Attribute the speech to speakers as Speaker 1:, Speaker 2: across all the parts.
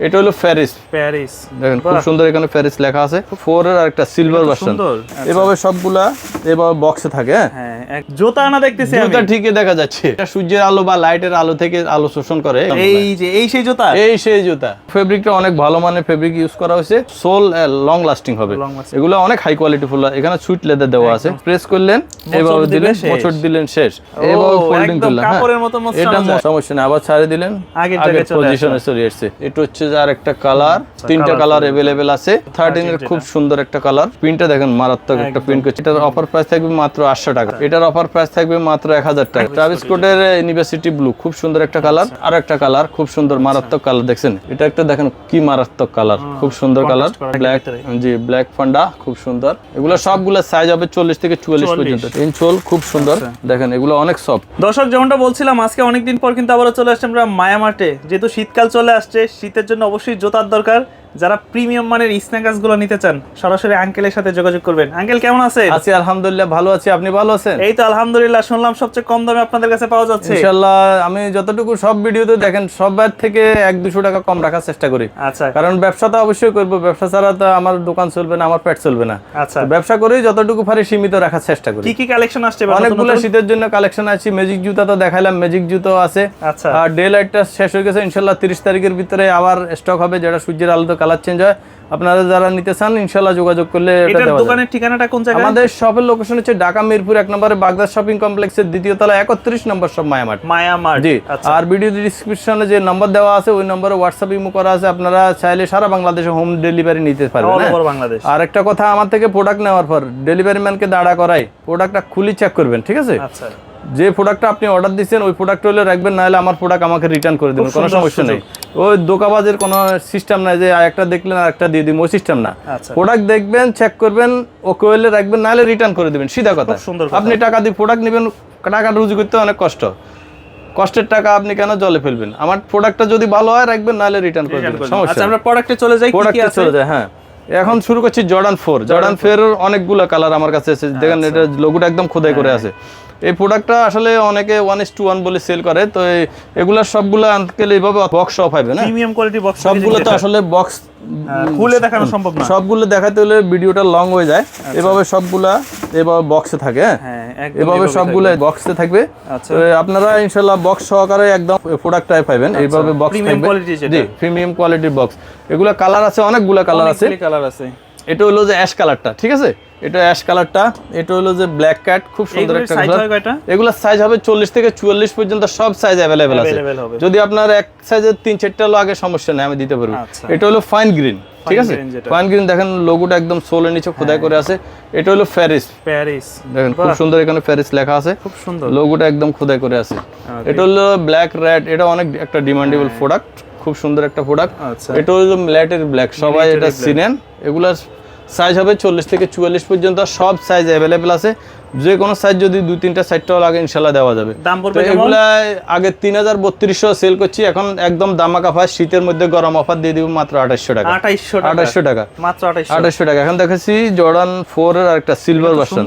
Speaker 1: এটা হলো Paris
Speaker 2: Paris
Speaker 1: দেখেন খুব সুন্দর এখানে প্যারিস লেখা আছে। ফোর এর আরেকটা সিলভার ভার্সন
Speaker 2: আচ্ছা।
Speaker 1: এভাবে সবগুলা এভাবে বক্সে থাকে হ্যাঁ?
Speaker 2: হ্যাঁ জুতা আনা দেখতেছি
Speaker 1: জুতা ঠিকই দেখা যাচ্ছে। এটা সূর্যের আলো বা লাইটের আলো থেকে আলো শোষণ করে।
Speaker 2: এই যে এই সেই জুতা?
Speaker 1: এই সেই জুতা। ফেব্রিকটা অনেক ভালো মানের ফেব্রিক ইউজ করা হয়েছে। সোল লং লাস্টিং হবে। এগুলো অনেক হাই কোয়ালিটি ফুল এখানে সুইট লেদার দেওয়া আছে। প্রেস করলেন এভাবে দিলেন। মোচড় দিলেন শেষ। এভাবে ফোল্ডিং করলেন হ্যাঁ।
Speaker 2: কাপড়ের মতো
Speaker 1: এটা সমস্যা নেই আবার ছাড়ে দিলেন।
Speaker 2: চলে
Speaker 1: পজিশনে চলে আসছে। এটা হচ্ছে যে আর একটা কালার তিনটা
Speaker 2: colour
Speaker 1: কালার
Speaker 2: চলে
Speaker 1: अवेलेबल আছে 13 এর খুব সুন্দর একটা কালার প্রিন্টটা দেখেন মারাত্মক একটা প্রিন্ট করছে এটার অফার প্রাইস থাকবে মাত্র 800 টাকা এটার অফার প্রাইস থাকবে মাত্র 1000 টাকা ট্রাভিস স্কটের ইউনিভার্সিটি ব্লু খুব সুন্দর একটা কালার আর একটা কালার খুব সুন্দর মারাত্মক কালার দেখছেন এটা একটা দেখেন কি মারাত্মক কালার খুব সুন্দর কালার
Speaker 2: contrast করা
Speaker 1: ব্ল্যাক
Speaker 2: ভিতরে।
Speaker 1: জি ব্ল্যাক ফান্ডা খুব সুন্দর এগুলো সবগুলো সাইজ হবে 40 থেকে 44 পর্যন্ত ইনচোল খুব সুন্দর দেখেন এগুলো অনেক সফট
Speaker 2: দর্শক যেমনটা বলছিলাম আজকে অনেকদিন পর কিন্তু আবারও চলে আসছে আমরা মায়ামার্টে যেহেতু শীতকাল চলে আসছে শীতের জন্য অবশ্যই জোতার দরকার। যারা প্রিমিয়াম মানের স্ন্যাকার্সগুলো নিতে চান সরাসরি আঙ্কেলের সাথে যোগাযোগ করবেন। আঙ্কেল কেমন আছেন?
Speaker 1: আছি আলহামদুলিল্লাহ ভালো আছি। আপনি ভালো আছেন?
Speaker 2: এই তো আলহামদুলিল্লাহ শুনলাম সবচেয়ে কম দামে আপনাদের কাছে পাওয়া যাচ্ছে।
Speaker 1: ইনশাল্লাহ আমি যতটুকু সব ভিডিওতে দেখেন সবার থেকে এক দুশো টাকা কম রাখার চেষ্টা করি।
Speaker 2: আচ্ছা।
Speaker 1: কারণ ব্যবসা তো অবশ্যই করব ব্যবসা ছাড়া তো আমার দোকান চলবে না আমার পেট চলবে না।
Speaker 2: আচ্ছা।
Speaker 1: ব্যবসা করেই যতটুকু পারি সীমিত রাখার চেষ্টা করি।
Speaker 2: কি কি কালেকশন আসছে
Speaker 1: অনেকগুলো শীতের জন্য কালেকশন আছে ম্যাজিক জুতা তো দেখাইলাম ম্যাজিক জুতো আছে।
Speaker 2: আচ্ছা।
Speaker 1: আর ডে লাইটটা শেষ হয়ে গেছে ইনশাল্লাহ তিরিশ তারিখের ভিতরে আবার স্টক হবে যেটা সূর্যের আলোতে কালার চেঞ্জ হয়। আপনারা যারা নিতে চান ইনশাল্লাহ যোগাযোগ করলে।
Speaker 2: দোকানের ঠিকানাটা কোন জায়গায়?
Speaker 1: আমাদের শপের লোকেশন হচ্ছে ঢাকা মিরপুর এক নম্বরে বাগদাদ শপিং কমপ্লেক্সের দ্বিতীয় তলা একত্রিশ নম্বর সব মায়ামাট
Speaker 2: মায়ামার্ট
Speaker 1: জি
Speaker 2: আচ্ছা।
Speaker 1: আর ভিডিও ডিসক্রিপশনে যে নাম্বার দেওয়া আছে ওই নম্বরে হোয়াটসঅ্যাপ ইমো করা আছে। আপনারা চাইলে সারা বাংলাদেশে হোম ডেলিভারি নিতে পারবেন হ্যাঁ?
Speaker 2: বাংলাদেশ।
Speaker 1: আর একটা কথা আমার থেকে প্রোডাক্ট নেওয়ার পর ডেলিভারি ম্যানকে দাঁড়া করাই প্রোডাক্টটা খুলি চেক করবেন ঠিক আছে?
Speaker 2: আচ্ছা।
Speaker 1: যে প্রোডাক্টটা আপনি অর্ডার দিচ্ছেন ওই প্রোডাক্ট হলে রাখবেন না হলে আমার প্রোডাক্ট আমাকে রিটার্ন করে দেবেন কোনো সমস্যা নেই। ওই দোকাবাজের কোনো সিস্টেম নাই যে একটা দেখলেন আর একটা দিয়ে দিন ওই সিস্টেম না।
Speaker 2: আচ্ছা।
Speaker 1: প্রোডাক্ট দেখবেন চেক করবেন ওকে হলে রাখবেন না হলে রিটার্ন করে দেবেন সিধা কথা। আপনি টাকা দিয়ে প্রোডাক্ট নেবেন টাকা রুজি করতে অনেক কষ্ট। কষ্টের টাকা আপনি কেন জলে ফেলবেন? আমার প্রোডাক্টটা যদি ভালো হয় রাখবেন নাহলে রিটার্ন করে দেবেন সমস্যা
Speaker 2: আচ্ছা আমরা প্রোডাক্টে চলে যাই
Speaker 1: প্রোডাক্টে
Speaker 2: আছে?
Speaker 1: চলে যায় হ্যাঁ। এখন শুরু করছি জর্ডান ফোর জর্ডান ফোর অনেকগুলো কালার আমার কাছে আছে দেখেন
Speaker 2: আচ্ছা।
Speaker 1: এটা লোগোটা একদম খোদাই করে
Speaker 2: হ্যাঁ।
Speaker 1: আছে। এই প্রোডাক্টটা আসলে অনেকে ওয়ান ইস টু ওয়ান বলে সেল করে তো এগুলা সবগুলো আনকেল এইভাবে বক্স সব হবে না?
Speaker 2: প্রিমিয়াম কোয়ালিটি বক্স
Speaker 1: সবগুলো তো আসলে বক্স
Speaker 2: খুলে দেখানো সম্ভব না।
Speaker 1: সবগুলো দেখাতে হলে ভিডিওটা লং হয়ে যায়। এভাবে সবগুলা এভাবে বক্সে থাকে হ্যাঁ?
Speaker 2: হ্যাঁ
Speaker 1: এভাবে সবগুলো বক্সে থাকবে।
Speaker 2: আচ্ছা।
Speaker 1: আপনারা ইনশাল্লাহ বক্স সহকারে একদম প্রোডাক্টটাই পাবেন। এইভাবে বক্স
Speaker 2: আচ্ছা,
Speaker 1: থাকবে। জি প্রিমিয়াম কোয়ালিটির বক্স এগুলো কালার আছে অনেকগুলো কালার আছে।
Speaker 2: কালার আছে।
Speaker 1: এটা হলো যে অ্যাশ কালারটা ঠিক আছে? এটা অ্যাশ কালারটা এটা হলো যে ব্ল্যাক ক্যাট খুব সুন্দর একটা
Speaker 2: সাইজ
Speaker 1: কালার
Speaker 2: হয়
Speaker 1: এগুলো সাইজ হবে চল্লিশ থেকে চুয়াল্লিশ পর্যন্ত সব সাইজ অ্যাভেলেবেল আছে। যদি আপনার এক সাইজের তিন চারটা হলো আগে সমস্যা নেই আমি দিতে পারব।
Speaker 2: আচ্ছা।
Speaker 1: এটা হলো ফাইন গ্রিন ঠিক আছে? ফাইন গ্রিন দেখেন লোগোটা একদম সোলের নিচে খোদাই করে আছে। এটা হলো প্যারিস
Speaker 2: প্যারিস
Speaker 1: দেখেন খুব সুন্দর এখানে প্যারিস লেখা আছে।
Speaker 2: খুব সুন্দর।
Speaker 1: লোগোটা একদম খোদাই করে আছে। এটা হলো ব্ল্যাক রেড এটা অনেক একটা ডিমান্ডেবল প্রোডাক্ট খুব সুন্দর একটা প্রোডাক্ট
Speaker 2: আচ্ছা।
Speaker 1: এটা হলো ম্যাটের ব্ল্যাক সবাই এটা চিনেন। এগুলার সাইজ হবে চল্লিশ থেকে চুয়াল্লিশ পর্যন্ত সব সাইজ অ্যাভেলেবেল আছে। যে কোনো সাইজ যদি দুই তিনটা সাইজটাও লাগে ইনশাল্লাহ দেওয়া যাবে।
Speaker 2: দাম পড়বে
Speaker 1: এগুলা আগে তিন হাজার বত্রিশশো সেল করছি এখন একদম দামাক অফার শীতের মধ্যে গরম অফার দিয়ে দিব মাত্র আঠাশশো টাকা।
Speaker 2: 2800 টাকা।
Speaker 1: আঠাশশো টাকা।
Speaker 2: মাত্র 2800
Speaker 1: আঠাশশো টাকা। এখন দেখাচ্ছি জর্ডান ফোর এর আরেকটা সিলভার ভার্সন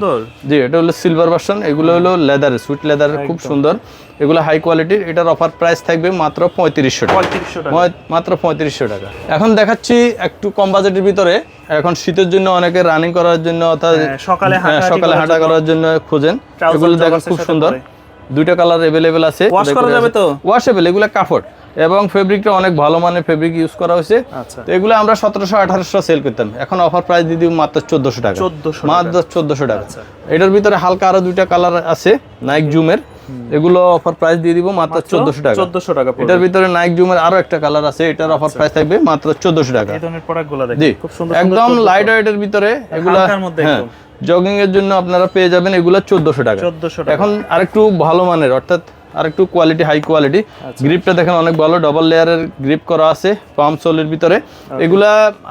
Speaker 1: জি এটা হলো সিলভার ভার্সন এগুলো হলো লেদার সুইট লেদার খুব সুন্দর। এগুলো হাই কোয়ালিটির এটার অফার প্রাইস থাকবে মাত্র পঁয়ত্রিশশো টাকা।
Speaker 2: 3500 টাকা।
Speaker 1: ময়- মাত্র পঁয়ত্রিশশো টাকা। এখন দেখাচ্ছি একটু কম বাজেটের ভিতরে। এখন শীতের জন্য অনেকে রানিং করার জন্য অর্থাৎ
Speaker 2: হ্যাঁ, সকালে
Speaker 1: হ্যাঁ, সকালে হাঁটা করার জন্য খোঁজেন।
Speaker 2: Trouser
Speaker 1: এগুলো দেখেন খুব সুন্দর। দুইটা কালার অ্যাভেলেবেল আছে।
Speaker 2: Wash করা যাবে তো?
Speaker 1: ওয়াশেবল এগুলো কাপড়। এবং ফেব্রিকটা অনেক ভালো মানের ফেব্রিক ইউজ করা হয়েছে।
Speaker 2: আচ্ছা।
Speaker 1: তো এগুলো আমরা সতেরোশো আঠারোশো সেল করতাম। এখন অফার প্রাইস দিয়ে দিব মাত্র চোদ্দশো টাকা।
Speaker 2: 1400
Speaker 1: মাত্র চোদ্দশো টাকা।
Speaker 2: আচ্ছা।
Speaker 1: এটার ভিতরে হালকা আরও দুইটা কালার আছে নাইক জুমের এগুলো অফার প্রাইস দিয়ে দিব মাত্র চোদ্দশো টাকা।
Speaker 2: 1400 টাকা
Speaker 1: এটার ভিতরে নাইক জুমের আরও একটা কালার আছে এটার অফার প্রাইস থাকবে মাত্র চোদ্দশো টাকা। জি। একদম লাইট ওয়েটের ভিতরে এগুলা হ্যাঁ। জগিং এর জন্য আপনারা পেয়ে যাবেন এগুলা চোদ্দশো টাকা।
Speaker 2: 1400 টাকা।
Speaker 1: এখন আরেকটু ভালো মানের অর্থাৎ আরেকটু কোয়ালিটি হাই কোয়ালিটি
Speaker 2: আচ্ছা।
Speaker 1: গ্রিপটা দেখেন অনেক ভালো ডবল লেয়ারের গ্রিপ করা আছে পাম্প সোলের ভিতরে। এগুলা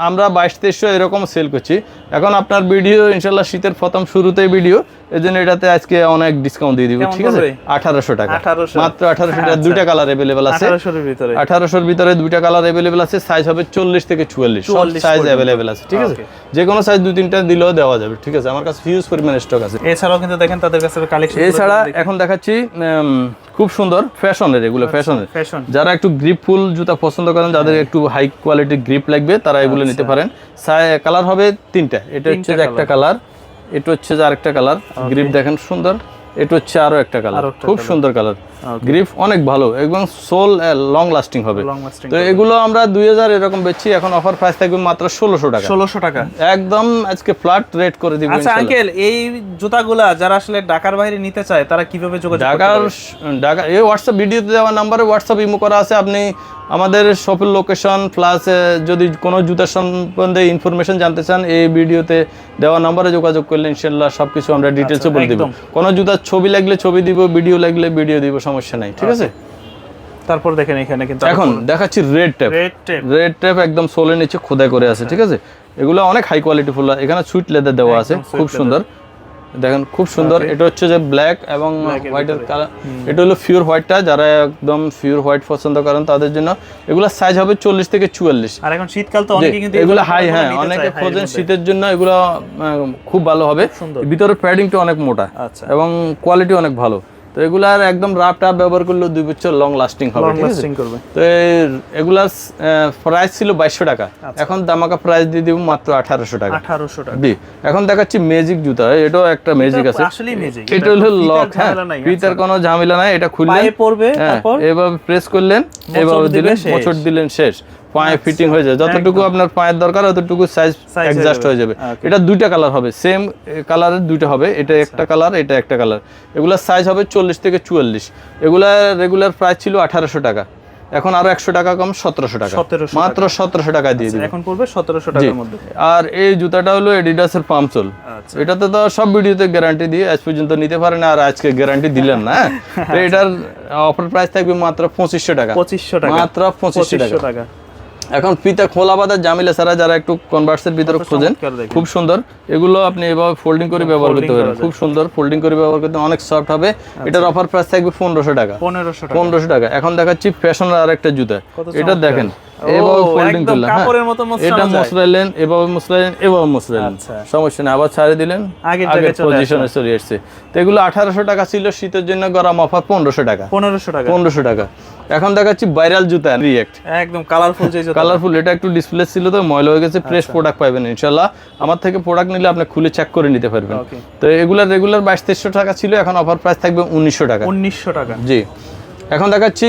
Speaker 1: আমরা বাইশ তেইশশো এরকম সেল করছি। এখন আপনার ভিডিও ইনশাল্লাহ শীতের প্রথম শুরুতেই ভিডিও এই জন্য এটাতে আজকে অনেক ডিসকাউন্ট দিয়ে দিব ঠিক আছে? আঠারোশো টাকা। মাত্র আঠারোশো টাকা
Speaker 2: আচ্ছা।
Speaker 1: দুইটা কালার অ্যাভেলেবেল আছে।
Speaker 2: আঠারোশোর ভিতরে।
Speaker 1: দুইটা কালার অ্যাভেলেবেল আছে সাইজ হবে চল্লিশ থেকে চুয়াল্লিশ। সব সাইজ। অ্যাভেলেবেল আছে ঠিক আছে. যে কোনো সাইজ দুই তিনটা দিলেও দেওয়া যাবে ঠিক আছে? আমার কাছে হিউজ পরিমাণে স্টক আছে।
Speaker 2: এছাড়াও কিন্তু দেখেন তাদের কাছে কালেকশন
Speaker 1: এছাড়া এখন দেখাচ্ছি খুব সুন্দর ফ্যাশনের এগুলো
Speaker 2: আচ্ছা।
Speaker 1: ফ্যাশনের
Speaker 2: ফ্যাশন
Speaker 1: যারা একটু গ্রিপফুল জুতা পছন্দ করেন যাদের একটু হাই কোয়ালিটির গ্রিপ লাগবে তারা এগুলো নিতে পারেন। কালার হবে তিনটা। এটা হচ্ছে একটা কালার এটা হচ্ছে যে আরেকটা কালার গ্রিপ দেখেন সুন্দর। এটা হচ্ছে আরও একটা কালার খুব সুন্দর কালার গ্রিপ অনেক ভালো। এবং সোল লং লাস্টিং হবে। তো এগুলো আমরা দুই হাজার এরকম বেচছি। এখন অফার প্রাইস থাকবে মাত্র ষোলোশো টাকা।
Speaker 2: ষোলোশো টাকা।
Speaker 1: একদম আজকে ফ্ল্যাট রেট করে দিব
Speaker 2: আচ্ছা আঙ্কেল এই জুতাগুলা যারা আসলে ঢাকার বাইরে নিতে চায় তারা কীভাবে যোগাযোগ
Speaker 1: ঢাকার ঢাকা এই হোয়াটসঅ্যাপ ভিডিওতে দেওয়া নাম্বারে হোয়াটসঅ্যাপ ইমো করা আছে। আপনি আমাদের শপের লোকেশন প্লাস যদি কোনো জুতার সম্বন্ধে ইনফরমেশন জানতে চান এই ভিডিওতে দেওয়া নাম্বারে যোগাযোগ করলে ইনশাল্লাহ সব কিছু আমরা ডিটেলসে বলে দিব। কোনো জুতার ছবি লাগলে ছবি দিব ভিডিও লাগলে ভিডিও দিব সমস্যা নাই ঠিক আছে?
Speaker 2: তারপর দেখেন এখানে কিন্তু
Speaker 1: এখন দেখাচ্ছি red tape
Speaker 2: red tape
Speaker 1: red tape একদম সোলের নিচে খোদাই করে আছে ঠিক আছে? এগুলো অনেক হাই কোয়ালিটি ফুল এখানে সুইট লেদার দেওয়া আছে খুব সুন্দর। দেখেন খুব সুন্দর। এটা হচ্ছে যে ব্ল্যাক এবং হোয়াইটের কালার এটা হলো পিওর হোয়াইটটা যারা একদম পিওর হোয়াইট পছন্দ করেন তাদের জন্য। এগুলো সাইজ হবে চল্লিশ থেকে চুয়াল্লিশ।
Speaker 2: আর এখন শীতকাল তো অনেকে কিন্তু
Speaker 1: এগুলো হাই হ্যাঁ অনেকে খোঁজেন শীতের জন্য এগুলো খুব ভালো হবে।
Speaker 2: ভিতরের
Speaker 1: ভিতরে প্যাডিংটা অনেক মোটা
Speaker 2: আচ্ছা।
Speaker 1: এবং কোয়ালিটি অনেক ভালো। তো এগুলার একদম রাফ টাপ ব্যবহার করলে দুই বছর লং লাস্টিং হবে ঠিক আছে?
Speaker 2: লাস্টিং করবে।
Speaker 1: তো এগুলার প্রাইস ছিল বাইশশো টাকা।
Speaker 2: আচ্ছা।
Speaker 1: এখন দামাকা প্রাইস দিয়ে দিব মাত্র আঠারোশো টাকা।
Speaker 2: আঠারোশো টাকা।
Speaker 1: জি এখন দেখাচ্ছি ম্যাজিক জুতা এটাও একটা ম্যাজিক আছে। এটা হলো লক হ্যাঁ পিতার কোনো ঝামেলা নাই এটা খুললেন।
Speaker 2: পড়বে
Speaker 1: হ্যাঁ
Speaker 2: তারপর?
Speaker 1: এভাবে প্রেস করলেন এভাবে দিলেন।
Speaker 2: আচ্ছা।
Speaker 1: মোচড় দিলেন শেষ। পায়ে ফিটিং হয়ে যায় যতটুকু আপনার পায়ের দরকার ততটুকু সাইজ অ্যাডজাস্ট হয়ে যাবে। এটা দুইটা কালার হবে। সেম কালারের দুইটা হবে। এটা
Speaker 2: আচ্ছা।
Speaker 1: একটা কালার এটা একটা কালার এগুলার সাইজ হবে চল্লিশ থেকে চুয়াল্লিশ। এগুলা রেগুলার প্রাইস ছিল আঠারোশো টাকা। এখন আরও একশো টাকা কম সতেরোশো টাকা। মাত্র সতেরোশো টাকা দিয়ে দিবে।
Speaker 2: এখন পড়বে সতেরোশো টাকার মধ্যে
Speaker 1: আর এই জুতাটা হলো এডিডাসের পামসোল
Speaker 2: আচ্ছা।
Speaker 1: এটাতে তো সব ভিডিওতে গ্যারান্টি দিয়ে আজ পর্যন্ত নিতে পারেন আর আজকে গ্যারান্টি দিলেন না হ্যাঁ? এটার অফার প্রাইস থাকবে মাত্র পঁচিশশো টাকা।
Speaker 2: পঁচিশশো টাকা।
Speaker 1: মাত্র পঁচিশশো টাকা। এখন ফিতা খোলা বাদা জামিলা ছাড়া যারা একটু কনভার্সের ভিতরে খোঁজেন খুব সুন্দর। এগুলো আপনি এভাবে ফোল্ডিং করে ব্যবহার করতে পারেন। খুব সুন্দর ফোল্ডিং করে ব্যবহার করতে অনেক সফট হবে। এটার অফার প্রাইস থাকবে পনেরোশো টাকা।
Speaker 2: পনেরোশো টাকা।
Speaker 1: এখন দেখাচ্ছি ফ্যাশনের আর একটা জুতা এটা দেখেন এভাবে ফোল্ডিং করলেন হ্যাঁ।
Speaker 2: কাপড়ের মতো মোচড়ানো
Speaker 1: এটা। মশলাইলেন এভাবে মশলাইলেন এভাবে মশলাইলেন
Speaker 2: আচ্ছা।
Speaker 1: সমস্যা নেই আবার ছাড়ে দিলেন।
Speaker 2: আগের
Speaker 1: পজিশনে চলে এসছে। তো এগুলো আঠারোশো টাকা ছিল শীতের জন্য গরম অফার পনেরোশো টাকা।
Speaker 2: পনেরোশো টাকা।
Speaker 1: পনেরোশো টাকা। এখন দেখাচ্ছি ভাইরাল জুতা রিয়েক্ট
Speaker 2: একদম কালারফুল যে জুতা
Speaker 1: কালারফুল এটা একটু ডিসপ্লে ছিল তো ময়লা হয়ে গেছে ফ্রেশ প্রোডাক্ট পাবেন ইনশাল্লাহ আমার থেকে প্রোডাক্ট নিলে আপনি খুলে চেক করে নিতে পারবেন। তো এগুলার রেগুলার বাইশ তেইশশো টাকা ছিল এখন অফার প্রাইস থাকবে উনিশশো টাকা।
Speaker 2: উনিশশো টাকা।
Speaker 1: জি। এখন দেখাচ্ছি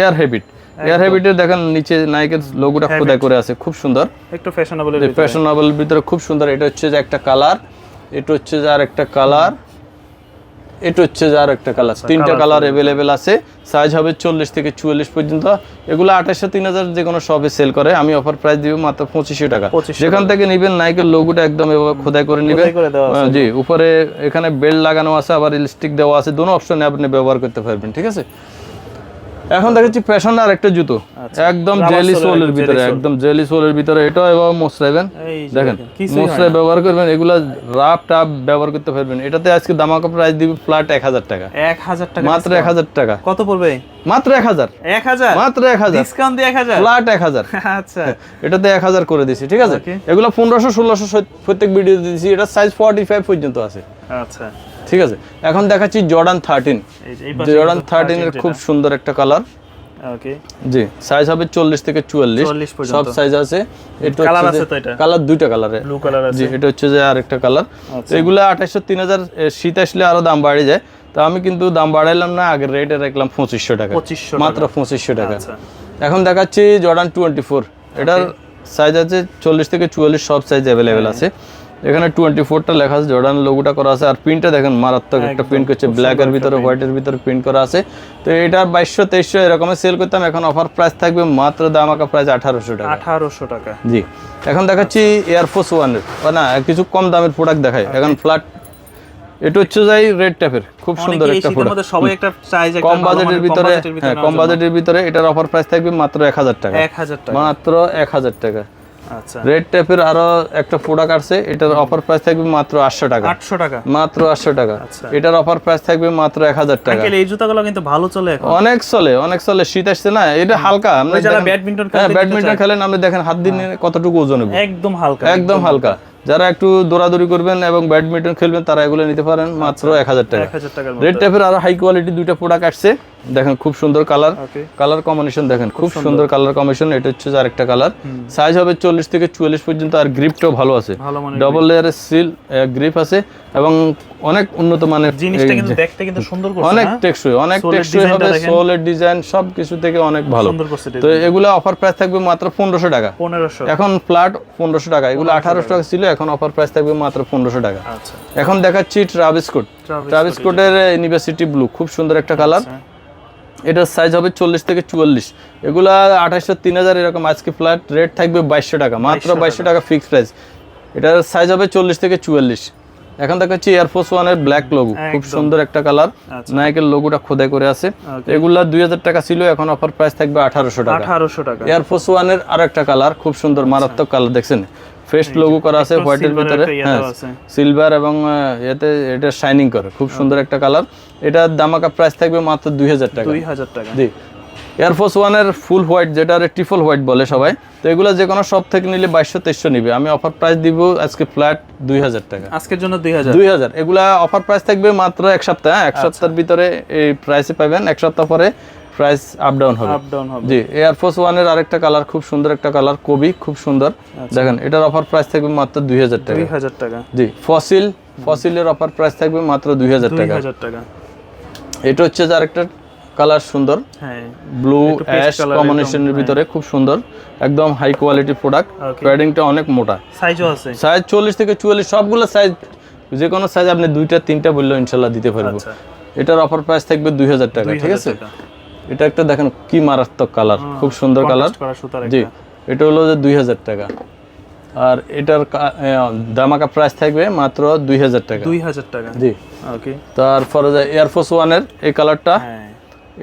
Speaker 1: এয়ার হ্যাবিট এয়ার হ্যাবিটের দেখেন নিচে নাইকের লোগোটা খোদাই করে আছে খুব সুন্দর।
Speaker 2: একটু ফ্যাশনেবল
Speaker 1: ফ্যাশনেবল ভিতরে। খুব সুন্দর এটা হচ্ছে যে একটা কালার এটা হচ্ছে যে আর একটা কালার এটা হচ্ছে যে আর একটা কালার তিনটা কালার অ্যাভেলেবেল আছে। সাইজ হবে চল্লিশ থেকে চুয়াল্লিশ পর্যন্ত। এগুলো আঠাশশো তিন হাজার যে কোনো শপে সেল করে। আমি অফার প্রাইস দিব মাত্র পঁচিশশো টাকা।
Speaker 2: 2500
Speaker 1: যেখান থেকে নিবেন নাইকের লোগোটা একদম এভাবে খোদাই করে নিবেন। জি উপরে এখানে বেল্ট লাগানো আছে আবার ইলাস্টিক দেওয়া আছে। দুটো অপশনে আপনি ব্যবহার করতে পারবেন ঠিক আছে? এখন দেখাচ্ছি ফ্যাশন আর একটা জুতো। একদম জেলি সোলের ভিতরে একদম জেলি সোলের ভিতরে এটাও এবার মোসরাইবেন দেখেন মোসরাই ব্যবহার করবেন এগুলা রাফ টাপ ব্যবহার করতে পারবেন এটাতে আজকে দামাকা প্রাইস দিবি ফ্ল্যাট এক হাজার টাকা।
Speaker 2: এক হাজার টাকা
Speaker 1: মাত্র এক হাজার টাকা।
Speaker 2: কত পড়বে?
Speaker 1: মাত্র এক হাজার।
Speaker 2: এক হাজার?
Speaker 1: মাত্র এক হাজার।
Speaker 2: ডিসকাউন্ট দিয়ে এক হাজার?
Speaker 1: ফ্ল্যাট এক হাজার।
Speaker 2: আচ্ছা।
Speaker 1: এটাতে এক হাজার করে দিছি ঠিক আছে. এগুলো পনেরোশো ষোলোশো প্রত্যেক ভিডিও দিয়েছি এটা সাইজ ফর্টি ফাইভ পর্যন্ত আছে।
Speaker 2: আচ্ছা।
Speaker 1: ঠিক আছে? এখন দেখাচ্ছি জর্ডান থার্টিন জর্ডান থার্টিনের খুব সুন্দর একটা কালার
Speaker 2: ওকে
Speaker 1: জি সাইজ হবে চল্লিশ থেকে চুয়াল্লিশ।
Speaker 2: 44
Speaker 1: সব সাইজ আছে। এটা
Speaker 2: Colour আছে তো এটা?
Speaker 1: কালার দুইটা কালারে
Speaker 2: ব্লু কালার আছে
Speaker 1: জি এটা হচ্ছে যে আরেকটা কালার
Speaker 2: আচ্ছা।
Speaker 1: তো এগুলো আঠাশশো তিন হাজার শীত আসলে আরও দাম বাড়ে যায়। তো আমি কিন্তু দাম বাড়াইলাম না আগের রেটে রাখলাম পঁচিশশো টাকা।
Speaker 2: 2500
Speaker 1: মাত্র পঁচিশশো টাকা।
Speaker 2: আচ্ছা।
Speaker 1: এখন দেখাচ্ছি জর্ডান টোয়েন্টি ফোর এটার সাইজ আছে চল্লিশ থেকে চুয়াল্লিশ সব সাইজ
Speaker 2: হ্যাঁ।
Speaker 1: আছে। এখানে টোয়েন্টি ফোরটা লেখা আছে জর্ডান লোগোটা করা আছে আর প্রিন্টটা দেখেন মারাত্মক একটা প্রিন্ট করছে ব্ল্যাকের ভিতরে হোয়াইটের ভিতরে প্রিন্ট করা আছে। তো এটা বাইশশো তেইশশো এরকমের সেল করতাম এখন অফার প্রাইস থাকবে মাত্র দামাকা প্রাইস আঠারোশো টাকা।
Speaker 2: আঠারোশো টাকা।
Speaker 1: জি। এখন দেখাচ্ছি এয়ারফোর্স ওয়ানের না কিছু কম দামের প্রোডাক্ট দেখায় এখন ফ্ল্যাট এটা হচ্ছে যাই রেড ট্যাপের খুব সুন্দর একটা প্রোডাক্ট
Speaker 2: সবাই একটা চাই যে
Speaker 1: কম বাজেটের ভিতরে হ্যাঁ কম বাজেটের ভিতরে এটার অফার প্রাইস থাকবে মাত্র এক হাজার টাকা।
Speaker 2: এক হাজার টাকা।
Speaker 1: মাত্র এক হাজার টাকা।
Speaker 2: আচ্ছা
Speaker 1: রেড টাইপের আরও একটা প্রোডাক্ট আছে এটার অফার প্রাইস থাকবে মাত্র আটশো টাকা।
Speaker 2: আটশো টাকা?
Speaker 1: মাত্র আটশো টাকা।
Speaker 2: আচ্ছা।
Speaker 1: এটার অফার প্রাইস থাকবে মাত্র এক হাজার টাকা।
Speaker 2: এই জুতাগুলো কিন্তু ভালো চলে
Speaker 1: অনেক চলে অনেক চলে। শীত আসছে না এটা হালকা।
Speaker 2: যারা ব্যাডমিন্টন
Speaker 1: হ্যাঁ ব্যাডমিন্টন খেলেন আপনি দেখেন হাত দিন কতটুকু ওজন হবে
Speaker 2: একদম হালকা
Speaker 1: একদম হালকা। যারা একটু দৌড়াদৌড়ি করবেন এবং ব্যাডমিন্টন খেলবেন তারা এগুলো নিতে পারেন মাত্র এক হাজার টাকা। রেড টাইপের আরও হাই কোয়ালিটি দুইটা প্রোডাক্ট আসছে। দেখেন খুব সুন্দর কালার কালার কম্বিনেশন দেখেন খুব সুন্দর। কালার কম্বিনেশন এটা হচ্ছে আর একটা কালার সাইজ হবে চল্লিশ থেকে চুয়াল্লিশ পর্যন্ত আর গ্রিপটাও ভালো আছে। ডবল লেয়ারের সিল গ্রিপ আছে। এবং অনেক উন্নত মানের
Speaker 2: জিনিসটা কিন্তু দেখতে কিন্তু সুন্দর করছে
Speaker 1: অনেক টেকসই অনেক টেকসই হবে সোলের ডিজাইন সব কিছু থেকে অনেক ভালো।
Speaker 2: সুন্দর করছে
Speaker 1: তো এগুলো অফার প্রাইস থাকবে মাত্র পনেরোশো টাকা।
Speaker 2: পনেরোশো।
Speaker 1: এখন ফ্ল্যাট পনেরোশো টাকা এগুলো আঠারোশো টাকা। ছিল এখন অফার প্রাইস থাকবে মাত্র পনেরোশো টাকা।
Speaker 2: আচ্ছা।
Speaker 1: এখন দেখাচ্ছি ট্রাভিস কোট ট্রাভিস কোটের ইউনিভার্সিটি ব্লু খুব সুন্দর একটা কালার
Speaker 2: আচ্ছা।
Speaker 1: এটার সাইজ হবে চল্লিশ থেকে চুয়াল্লিশ। এগুলা আঠাশশো তিন হাজার এরকম আজকে ফ্ল্যাট রেট থাকবে বাইশশো টাকা মাত্র
Speaker 2: 2200
Speaker 1: বাইশশো টাকা। ফিক্সড প্রাইস এটার সাইজ হবে চল্লিশ থেকে চুয়াল্লিশ। এখন দেখাচ্ছি এয়ারফোর্স ওয়ানের ব্ল্যাক লোগো খুব সুন্দর একটা কালার
Speaker 2: আচ্ছা।
Speaker 1: নায়কের লোগোটা খোদাই করে আছে। এগুলা দুই হাজার টাকা ছিল এখন অফার প্রাইস থাকবে আঠারোশো টাকা।
Speaker 2: আঠারোশো টাকা।
Speaker 1: এয়ারফোর্স ওয়ানের আর একটা কালার খুব সুন্দর মারাত্মক কালার দেখছেন? ফেস্ট লোগো করা আছে হোয়াইটের ভিতরে।
Speaker 2: একটা
Speaker 1: হ্যাঁ সিলভার এবং এতে এটা শাইনিং করে খুব সুন্দর একটা কালার এটার দামাকা প্রাইস থাকবে মাত্র দুই হাজার টাকা।
Speaker 2: দুই হাজার টাকা।
Speaker 1: জি। এয়ারফোর্স ওয়ানের ফুল হোয়াইট যেটা আর ট্রিপল হোয়াইট বলে সবাই তো এগুলো যে কোনো সব থেকে নিলে বাইশশো তেইশশো নিবে। আমি অফার প্রাইস দিব আজকে ফ্ল্যাট দুই হাজার টাকা।
Speaker 2: আজকের জন্য দুই হাজার।
Speaker 1: দুই হাজার। এগুলা অফার প্রাইস থাকবে মাত্র এক সপ্তাহ হ্যাঁ? এক
Speaker 2: আচ্ছা।
Speaker 1: সপ্তাহের ভিতরে এই প্রাইসে পাবেন। এক সপ্তাহ পরে প্রাইস আপ ডাউন হবে।
Speaker 2: আপ ডাউন হবে।
Speaker 1: জি এয়ারফোর্স ওয়ানের আরেকটা কালার খুব সুন্দর একটা কালার কবি খুব সুন্দর। দেখেন এটার অফার প্রাইস থাকবে মাত্র দুই হাজার টাকা।
Speaker 2: দুই হাজার টাকা।
Speaker 1: জি ফসিল ফসিলের অফার প্রাইস থাকবে মাত্র দুই হাজার টাকা।
Speaker 2: হাজার টাকা।
Speaker 1: এটা হচ্ছে যে আরেকটা কালার সুন্দর।
Speaker 2: হ্যাঁ।
Speaker 1: ব্লু অ্যাশ কম্বিনেশনের ভিতরে খুব সুন্দর। একদম হাই কোয়ালিটি প্রোডাক্ট প্যাডিংটা অনেক মোটা।
Speaker 2: সাইজও আছে।
Speaker 1: সাইজ চল্লিশ থেকে চুয়াল্লিশ সবগুলো সাইজ যে কোনো সাইজ আপনি দুইটা তিনটা বললেও ইনশাল্লাহ দিতে পারব।
Speaker 2: আচ্ছা।
Speaker 1: এটার অফার প্রাইস থাকবে দুই হাজার টাকা ঠিক আছে? এটা একটা দেখেন কি মারাত্মক কালার খুব সুন্দর কালার জি। এটা হলো যে দুই হাজার টাকা। আর এটার দামাকা প্রাইস থাকবে মাত্র দুই হাজার টাকা।
Speaker 2: দুই হাজার টাকা।
Speaker 1: জি।
Speaker 2: ওকে
Speaker 1: তারপরে এয়ারফোর্স ওয়ানের এই কালারটা
Speaker 2: হ্যাঁ।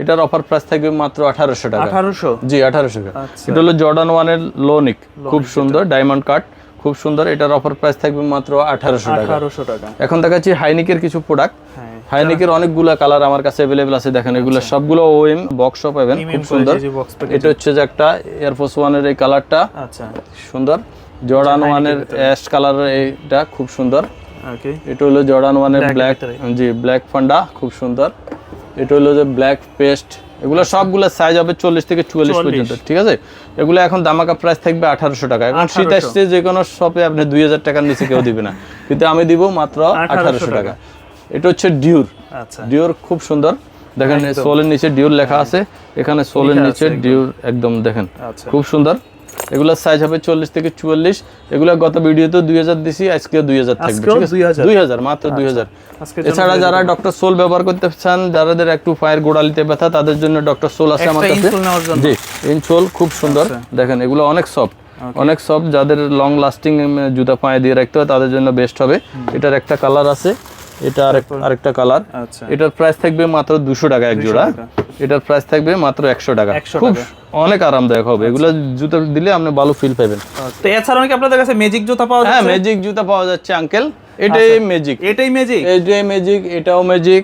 Speaker 1: এটার অফার প্রাইস থাকবে মাত্র আঠারোশো টাকা।
Speaker 2: আঠারোশো?
Speaker 1: জি আঠারোশো টাকা।
Speaker 2: আচ্ছা।
Speaker 1: এটা হলো জর্ডান ওয়ানের লোনিক খুব সুন্দর ডায়মন্ড কাট খুব সুন্দর। এটার অফার প্রাইস থাকবে মাত্র আঠারোশো টাকা।
Speaker 2: টাকা।
Speaker 1: এখন দেখাচ্ছি হাইনিকের কিছু প্রোডাক্ট
Speaker 2: হ্যাঁ।
Speaker 1: হাইনিকের অনেকগুলো কালার আমার কাছে অ্যাভেলেবেল আছে দেখেন এগুলো সবগুলো ওএম বক্সও পাবেন খুব সুন্দর। এটা হচ্ছে যে একটা এয়ারফোর্স ওয়ানের এই কালারটা
Speaker 2: আচ্ছা।
Speaker 1: সুন্দর। জর্ডান ওয়ানের অ্যাশ কালারের এইটা খুব সুন্দর।
Speaker 2: ওকে
Speaker 1: এটা হলো জর্ডান ওয়ানের ব্ল্যাক জি ব্ল্যাক ফান্ডা খুব সুন্দর। এটা হলো যে ব্ল্যাক পেস্ট এগুলো সবগুলো সাইজ হবে চল্লিশ থেকে চুয়াল্লিশ
Speaker 2: 44
Speaker 1: পর্যন্ত ঠিক আছে? এগুলো এখন দামাকা প্রাইস থাকবে আঠারোশো টাকা। এখন শীত আসছে যে কোনো শপে আপনি দুই হাজার টাকার নিচে কেউ দিবে না। কিন্তু আমি দিব মাত্র
Speaker 2: 1800
Speaker 1: আঠারোশো
Speaker 2: টাকা।
Speaker 1: এটা হচ্ছে ডিউর
Speaker 2: আচ্ছা।
Speaker 1: ডিওর খুব সুন্দর। দেখেন সোলের নিচে ডিওর লেখা আছে। এখানে সোলের নিচে
Speaker 2: একদম।
Speaker 1: ডিওর একদম দেখেন।
Speaker 2: আচ্ছা।
Speaker 1: খুব সুন্দর। এগুলোর সাইজ হবে চল্লিশ থেকে চুয়াল্লিশ। এগুলো গত ভিডিওতে দুই হাজার দিছি আজকেও দুই হাজার থাকবে ঠিক আছে?
Speaker 2: 2000
Speaker 1: দুই হাজার মাত্র দুই হাজার। এছাড়া যারা ডক্টর সোল ব্যবহার করতে চান যাদের একটু পায়ের গোড়ালিতে ব্যথা তাদের জন্য ডক্টর সোল আছে আমার কাছে। জি ইনসোল খুব সুন্দর। দেখেন এগুলো অনেক সফট অনেক সফট যাদের লং লাস্টিং জুতা পায়ে দিয়ে রাখতে হয় তাদের জন্য বেস্ট হবে। এটার একটা কালার আছে। এটা আরেক আরেকটা কালার
Speaker 2: আচ্ছা।
Speaker 1: এটার প্রাইস থাকবে মাত্র দুশো টাকা এক জোড়া। এটার প্রাইস থাকবে মাত্র একশো টাকা।
Speaker 2: 100
Speaker 1: খুব। অনেক আরামদায়ক হবে। এগুলো জুতো দিলে আপনি ভালো ফিল পাবেন।
Speaker 2: তো এছাড়াও কি আপনাদের কাছে ম্যাজিক জুতা পাওয়া
Speaker 1: হ্যাঁ ম্যাজিক জুতো পাওয়া যাচ্ছে আঙ্কেল এটাই
Speaker 2: আচ্ছা।
Speaker 1: ম্যাজিক
Speaker 2: এটাই ম্যাজিক
Speaker 1: এটাই ম্যাজিক এটাও ম্যাজিক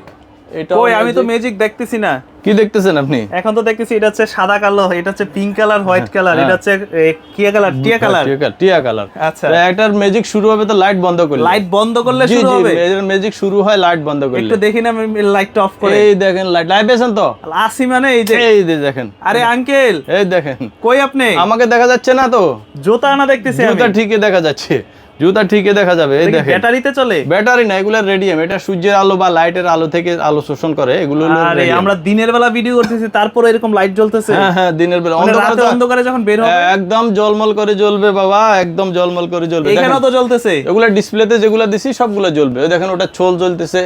Speaker 1: এটাও
Speaker 2: ওই আমি তো ম্যাজিক দেখতেছি না।
Speaker 1: কি দেখতেছেন আপনি?
Speaker 2: এখন তো দেখতেছি এটা হচ্ছে সাদা কালো এটা হচ্ছে পিঙ্ক কালার হোয়াইট কালার এটা হচ্ছে এ, কিয়া কালার টিয়া কালার
Speaker 1: টিয়া- কালার
Speaker 2: আচ্ছা।
Speaker 1: একটার ম্যাজিক শুরু হবে তো লাইট বন্ধ করলে।
Speaker 2: লাইট বন্ধ করলে শুরু হবে।
Speaker 1: ম্যাজিক শুরু হয় লাইট বন্ধ করলে।
Speaker 2: একটু দেখি না লাইটটা অফ করে।
Speaker 1: এই দেখেন লাইট লাইভ পেয়েছেন তো?
Speaker 2: আসি মানে এই যে।
Speaker 1: এই যে দেখেন।
Speaker 2: আরে আঙ্কেল
Speaker 1: এই দেখেন।
Speaker 2: কই আপনি?
Speaker 1: আমাকে দেখা যাচ্ছে না তো?
Speaker 2: জুতা না দেখতেছি আমি।
Speaker 1: জুতা ঠিকই দেখা যাচ্ছে। জুতা ঠিকই দেখা যাবে এই দেখেন।
Speaker 2: ব্যাটারিতে চলে?
Speaker 1: ব্যাটারি না এগুলো রেডিয়াম এটা সূর্যের আলো বা লাইটের আলো থেকে আলো শোষণ করে এগুলো
Speaker 2: আরে আমরা দিনের বেলা ভিডিও করতেছি তারপরে এরকম লাইট জ্বলতেছে।
Speaker 1: হ্যাঁ হ্যাঁ দিনের বেলা।
Speaker 2: মানে
Speaker 1: অন্ধকারে
Speaker 2: অন্ধকারে যখন বের হবে
Speaker 1: হ্যাঁ, একদম জলমল করে জ্বলবে বাবা একদম জলমল করে জ্বলবে।
Speaker 2: এখানেও তো জ্বলতেছে।
Speaker 1: এগুলা ডিসপ্লেতে যেগুলা দিছি সবগুলো জ্বলবে। দেখেন ওটা ছোল জ্বলতেছে।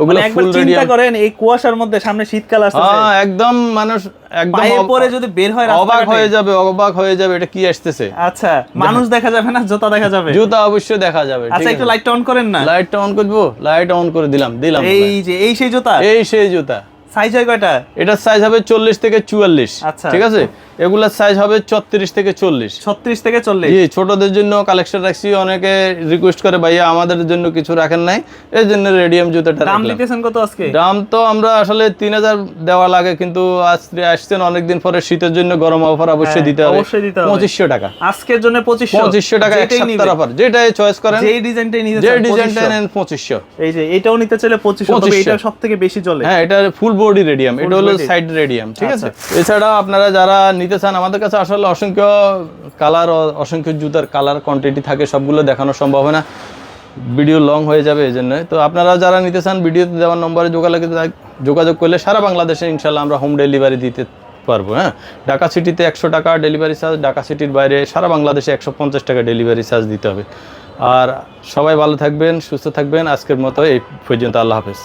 Speaker 1: ওগুলো
Speaker 2: মানে
Speaker 1: ফুল
Speaker 2: চিন্তা করেন এই কুয়াশার মধ্যে সামনে শীতকাল আসতেছে।
Speaker 1: হ্যাঁ একদম মানুষ একদম
Speaker 2: পরে যদি বের হয়
Speaker 1: অবাক হয়ে যাবে অবাক হয়ে যাবে এটা কি আসতেছে?
Speaker 2: আচ্ছা মানুষ দেখা যাবে না জুতা দেখা যাবে?
Speaker 1: জুতা অবশ্যই দেখা যাবে
Speaker 2: আচ্ছা একটু লাইটটা অন করেন না?
Speaker 1: লাইটটা অন করব লাইট অন করে দিলাম দিলাম
Speaker 2: এই যে এই সেই জুতা?
Speaker 1: এই সেই জুতা।
Speaker 2: সাইজ হয় কয়টা?
Speaker 1: এটার সাইজ হবে চল্লিশ থেকে চুয়াল্লিশ
Speaker 2: আচ্ছা।
Speaker 1: ঠিক আছে? এগুলোর সাইজ হবে ছত্রিশ থেকে চল্লিশ।
Speaker 2: ছত্রিশ থেকে চল্লিশ।
Speaker 1: জি ছোটদের জন্য কালেকশন রাখছি। অনেকে রিকোয়েস্ট করে ভাইয়া আমাদের জন্য কিছু রাখেন নাই। এই জন্য রেডিয়াম জুতাটা
Speaker 2: দাম দিতেছেন কত আজকে?
Speaker 1: দাম তো আমরা আসলে তিন হাজার দেওয়া লাগে কিন্তু আজ আসছেন অনেকদিন পরে শীতের জন্য গরম অফার অবশ্যই
Speaker 2: হ্যাঁ,
Speaker 1: দিতে হবে।
Speaker 2: অবশ্যই দিতে হবে।
Speaker 1: পঁচিশশো টাকা।
Speaker 2: আজকের জন্য পঁচিশশো।
Speaker 1: পঁচিশশো টাকা এক
Speaker 2: যেটাই
Speaker 1: সপ্তাহ অফার যেটাই চয়েস করেন
Speaker 2: যেই ডিজাইনটাই নিতে
Speaker 1: যে ডিজাইনটা
Speaker 2: 2500
Speaker 1: নেন পঁচিশশো।
Speaker 2: এই যে এটাও নিতে চাইলে পঁচিশশো তবে এটা সব থেকে বেশি চলে
Speaker 1: হ্যাঁ এটা ফুল বডি রেডিয়াম এটা হলো সাইড রেডিয়াম ঠিক
Speaker 2: আচ্ছা।
Speaker 1: আছে? এছাড়া আপনারা যারা নিতে চান, আমাদের কাছে আসলে অসংখ্য কালার অসংখ্য জুতার কালার কোয়ান্টিটি থাকে, সবগুলো দেখানো সম্ভব হয় না। ভিডিও লং হয়ে যাবে এই জন্য তো আপনারা যারা নিতে চান, ভিডিওতে দেওয়ার নম্বরে যোগাযোগ যোগাযোগ করলে সারা বাংলাদেশে ইনশাল্লাহ আমরা হোম ডেলিভারি দিতে পারব হ্যাঁ? ঢাকা সিটিতে একশো টাকা ডেলিভারি চার্জ ঢাকা সিটির বাইরে সারা বাংলাদেশে একশো পঞ্চাশ টাকা ডেলিভারি চার্জ দিতে হবে। আর সবাই ভালো থাকবেন, সুস্থ থাকবেন। আজকের মতো এই পর্যন্ত, আল্লাহ হাফেজ।